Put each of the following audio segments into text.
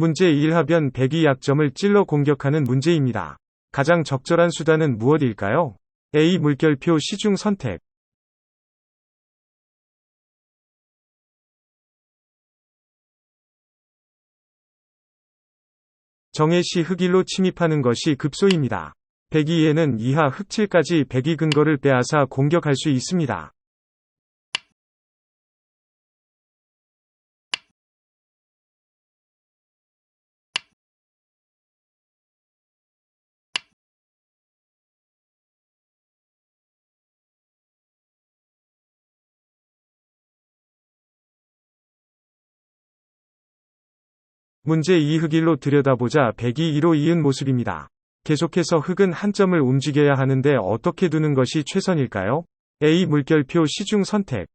문제 1 하변 백이 약점을 찔러 공격하는 문제입니다. 가장 적절한 수단은 무엇일까요? A. 물결표 시중 선택 정해 시 흑일로 침입하는 것이 급소입니다. 백이에는 이하 흑칠까지 백이 근거를 빼앗아 공격할 수 있습니다. 문제 2 흑일로 들여다보자 백이 2로 이은 모습입니다. 계속해서 흑은 한 점을 움직여야 하는데 어떻게 두는 것이 최선일까요? A. 물결표 시중 선택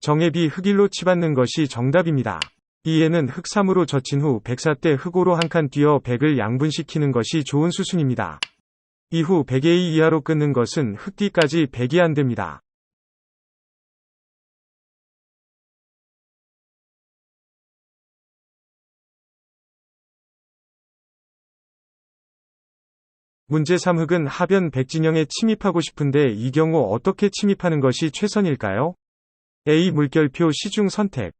정해 B. 흑일로 치받는 것이 정답입니다. 이에는 흑3으로 젖힌 후 백사 때 흑오로 한 칸 뛰어 백을 양분시키는 것이 좋은 수순입니다. 이후 백A 이하로 끊는 것은 흑D까지 백이 안됩니다. 문제 3흑은 하변 백진영에 침입하고 싶은데 이 경우 어떻게 침입하는 것이 최선일까요? A. 물결표 시중 선택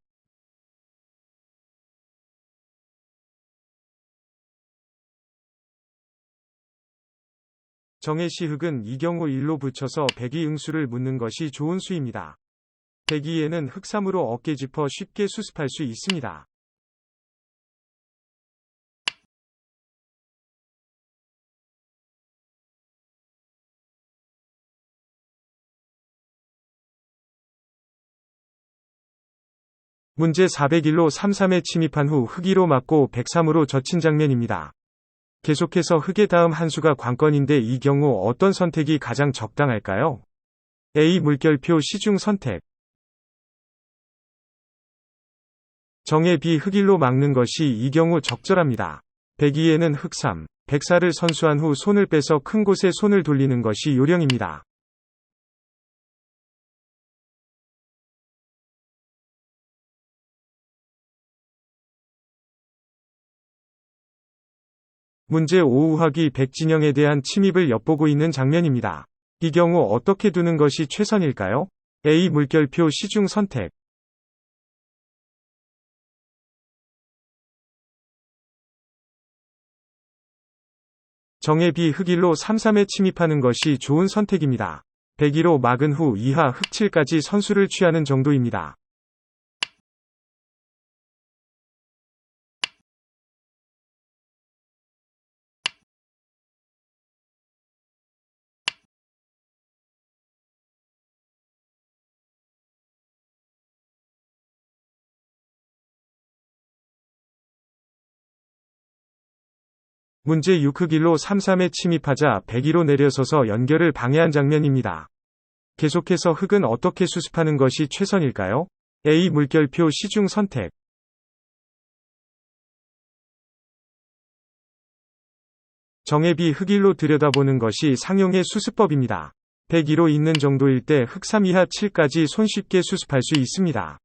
정해 시 흑은 이 경우 1로 붙여서 백이 응수를 묻는 것이 좋은 수입니다. 백이에는 흑3으로 어깨 짚어 쉽게 수습할 수 있습니다. 문제 401로 33에 침입한 후 흑이로 맞고 103으로 젖힌 장면입니다. 계속해서 흑의 다음 한 수가 관건인데 이 경우 어떤 선택이 가장 적당할까요? A. 물결표 시중 선택 정해 B. 흑일로 막는 것이 이 경우 적절합니다. 102에는 흑3, 104를 선수한 후 손을 빼서 큰 곳에 손을 돌리는 것이 요령입니다. 문제 5 우학이 백진영에 대한 침입을 엿보고 있는 장면입니다. 이 경우 어떻게 두는 것이 최선일까요? A. 물결표 시중 선택 정해 B 흑일로 33에 침입하는 것이 좋은 선택입니다. 102로 막은 후 이하 흑7까지 선수를 취하는 정도입니다. 문제 6흑일로 33에 침입하자 102로 내려서서 연결을 방해한 장면입니다. 계속해서 흑은 어떻게 수습하는 것이 최선일까요? A. 물결표 시중 선택 정해 B 흑일로 들여다보는 것이 상용의 수습법입니다. 102로 있는 정도일 때 흑3 이하 7까지 손쉽게 수습할 수 있습니다.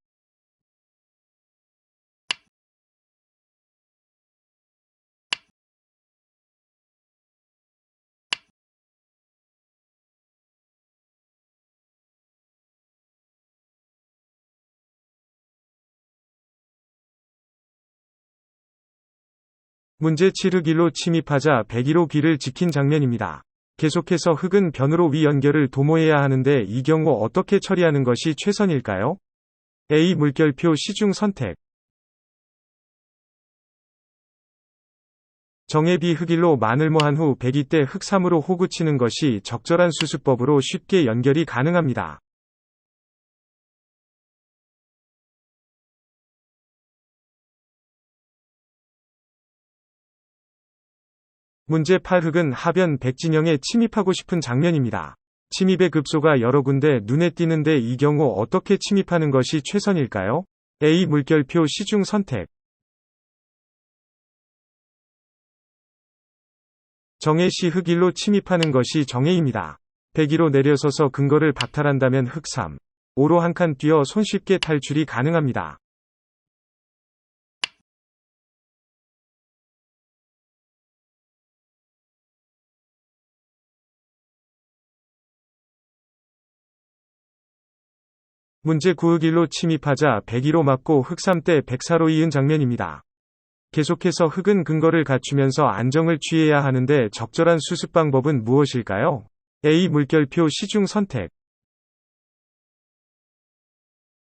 문제 7흑일로 침입하자 101호 귀를 지킨 장면입니다. 계속해서 흑은 변으로 위 연결을 도모해야 하는데 이 경우 어떻게 처리하는 것이 최선일까요? A. 물결표 시중 선택 정해 B 흑일로 마늘모한 후102때 흑3으로 호구 치는 것이 적절한 수습법으로 쉽게 연결이 가능합니다. 문제 8흑은 하변 백진영에 침입하고 싶은 장면입니다. 침입의 급소가 여러 군데 눈에 띄는데 이 경우 어떻게 침입하는 것이 최선일까요? A. 물결표 시중 선택 정해 시 흑일로 침입하는 것이 정해입니다. 102로 내려서서 근거를 박탈한다면 흑3, 오로 한 칸 뛰어 손쉽게 탈출이 가능합니다. 문제 9흑일로 침입하자 102로 맞고 흑3대 104로 이은 장면입니다. 계속해서 흑은 근거를 갖추면서 안정을 취해야 하는데 적절한 수습 방법은 무엇일까요? A. 물결표 시중 선택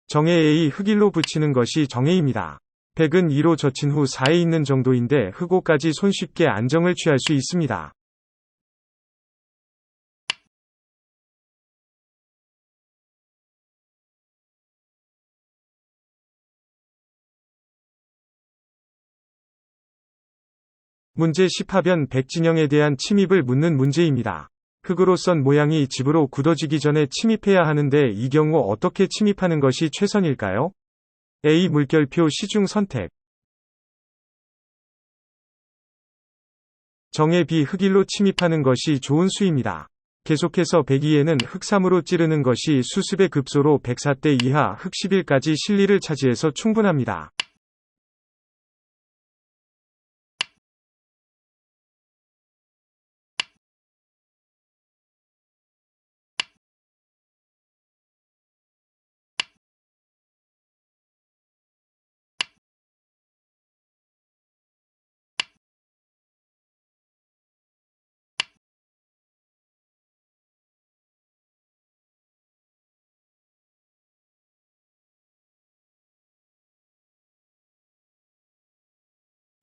정해 A 흑일로 붙이는 것이 정해입니다. 100은 2로 젖힌 후 4에 있는 정도인데 흑오까지 손쉽게 안정을 취할 수 있습니다. 문제 10하변 백진영에 대한 침입을 묻는 문제입니다. 흙으로 썬 모양이 집으로 굳어지기 전에 침입해야 하는데 이 경우 어떻게 침입하는 것이 최선일까요? A. 물결표 시중 선택 정의 B. 흑일로 침입하는 것이 좋은 수입니다. 계속해서 102에는 흑3으로 찌르는 것이 수습의 급소로 104대 이하 흑 11까지 실리를 차지해서 충분합니다.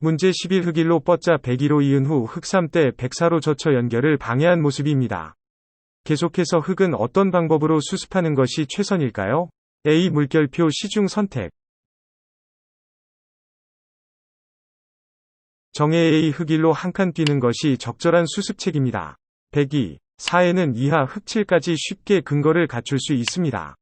문제 11 흑일로 뻗자 102로 이은 후 흑3대 104로 젖혀 연결을 방해한 모습입니다. 계속해서 흑은 어떤 방법으로 수습하는 것이 최선일까요? A. 물결표 시중 선택 정해 A 흑일로 한 칸 뛰는 것이 적절한 수습책입니다. 102, 4에는 이하 흑 7까지 쉽게 근거를 갖출 수 있습니다.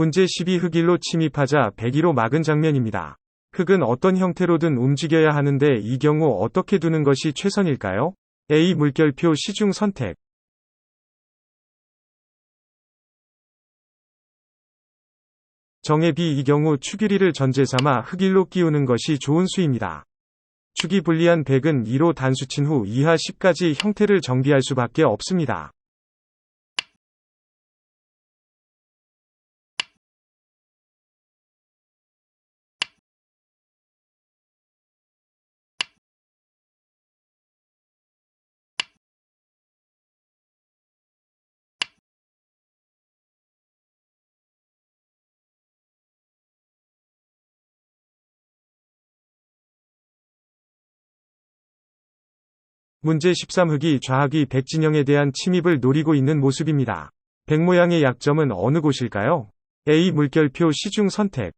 문제 12 흑일로 침입하자 102로 막은 장면입니다. 흑은 어떤 형태로든 움직여야 하는데 이 경우 어떻게 두는 것이 최선일까요? A. 물결표 시중 선택 정해 B. 이 경우 축유리를 전제 삼아 흑일로 끼우는 것이 좋은 수입니다. 축이 불리한 100은 2로 단수친 후 이하 10까지 형태를 정비할 수밖에 없습니다. 문제 13흑이 좌학이 백진영에 대한 침입을 노리고 있는 모습입니다. 백 모양의 약점은 어느 곳일까요? A. 물결표 시중 선택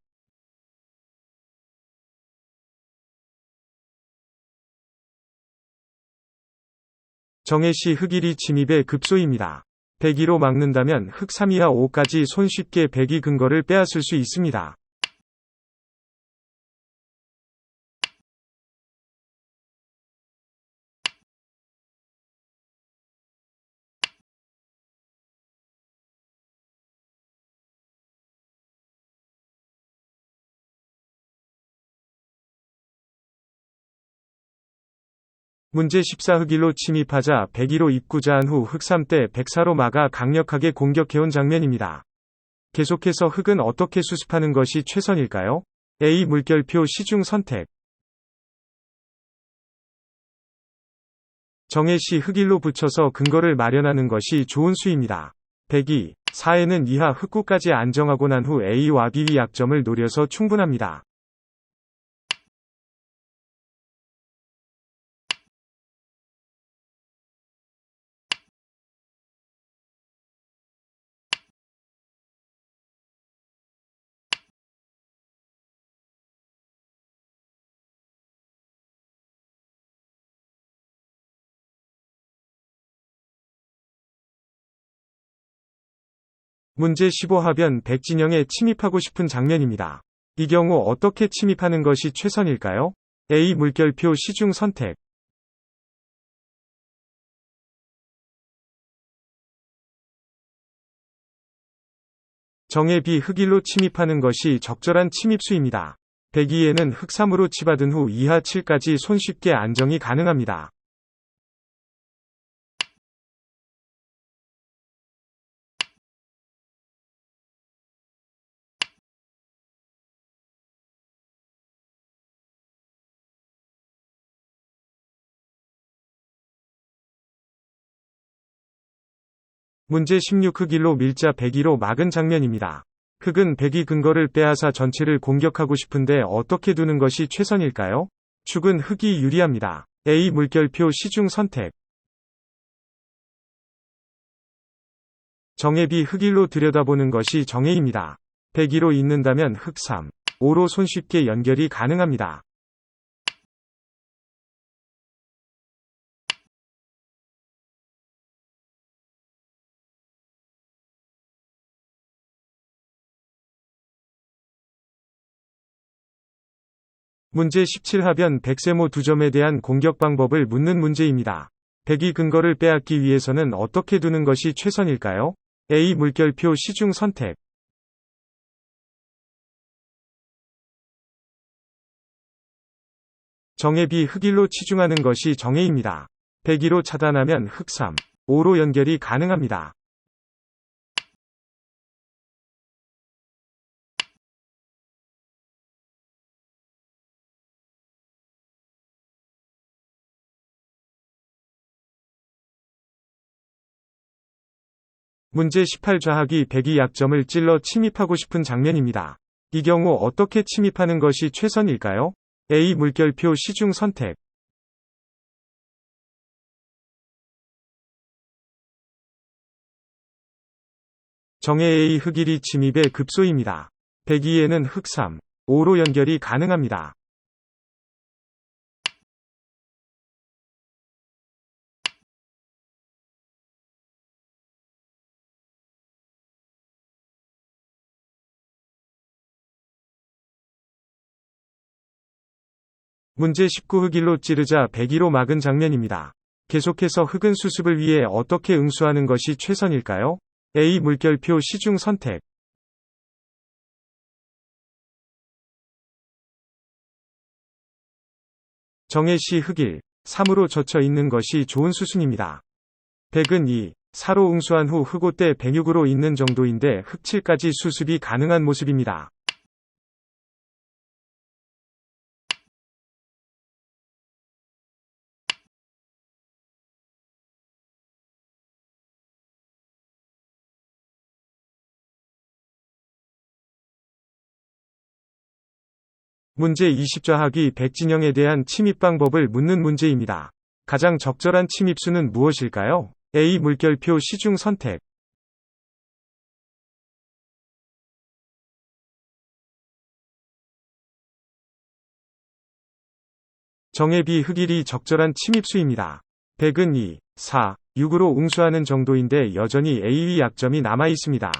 정해시 흑일이 침입의 급소입니다. 102로 막는다면 흑 3 이하 5까지 손쉽게 102 근거를 빼앗을 수 있습니다. 문제 14 흑일로 침입하자 102로 입구자한 후 흑3대 104로 막아 강력하게 공격해온 장면입니다. 계속해서 흑은 어떻게 수습하는 것이 최선일까요? A. 물결표 시중 선택 정해 시 흑일로 붙여서 근거를 마련하는 것이 좋은 수입니다. 102, 4에는 이하 흑구까지 안정하고 난 후 A와 B의 약점을 노려서 충분합니다. 문제 15하변 백진영에 침입하고 싶은 장면입니다. 이 경우 어떻게 침입하는 것이 최선일까요? A. 물결표 시중 선택 정해 B. 흑일로 침입하는 것이 적절한 침입수입니다. 배기에는 흑3으로 치받은 후 이하 7까지 손쉽게 안정이 가능합니다. 문제 16 흑일로 밀자 102로 막은 장면입니다. 흑은 102 근거를 빼앗아 전체를 공격하고 싶은데 어떻게 두는 것이 최선일까요? 축은 흑이 유리합니다. A 물결표 시중 선택 정해비 흑일로 들여다보는 것이 정해입니다. 102로 있는다면 흑 3, 5로 손쉽게 연결이 가능합니다. 문제 17하변 백세모 두 점에 대한 공격 방법을 묻는 문제입니다. 백이 근거를 빼앗기 위해서는 어떻게 두는 것이 최선일까요? A. 물결표 시중 선택 정해 B 흑일로 치중하는 것이 정해입니다. 102로 차단하면 흑 3, 5로 연결이 가능합니다. 문제 18 좌학이 백이 약점을 찔러 침입하고 싶은 장면입니다. 이 경우 어떻게 침입하는 것이 최선일까요? A. 물결표 시중 선택 정해 A 흑일이 침입의 급소입니다. 102에는 흑 3, 5로 연결이 가능합니다. 문제 19 흑일로 찌르자 102로 막은 장면입니다. 계속해서 흑은 수습을 위해 어떻게 응수하는 것이 최선일까요? A. 물결표 시중 선택 정해 시 흑일 3으로 젖혀 있는 것이 좋은 수순입니다. 100은 2, 4로 응수한 후 흑옷대 106으로 있는 정도인데 흑7까지 수습이 가능한 모습입니다. 문제 20좌학이 백진영에 대한 침입 방법을 묻는 문제입니다. 가장 적절한 침입수는 무엇일까요? A. 물결표 시중 선택 정해 B 흑일이 적절한 침입수입니다. 100은 2, 4, 6으로 응수하는 정도인데 여전히 A의 약점이 남아 있습니다.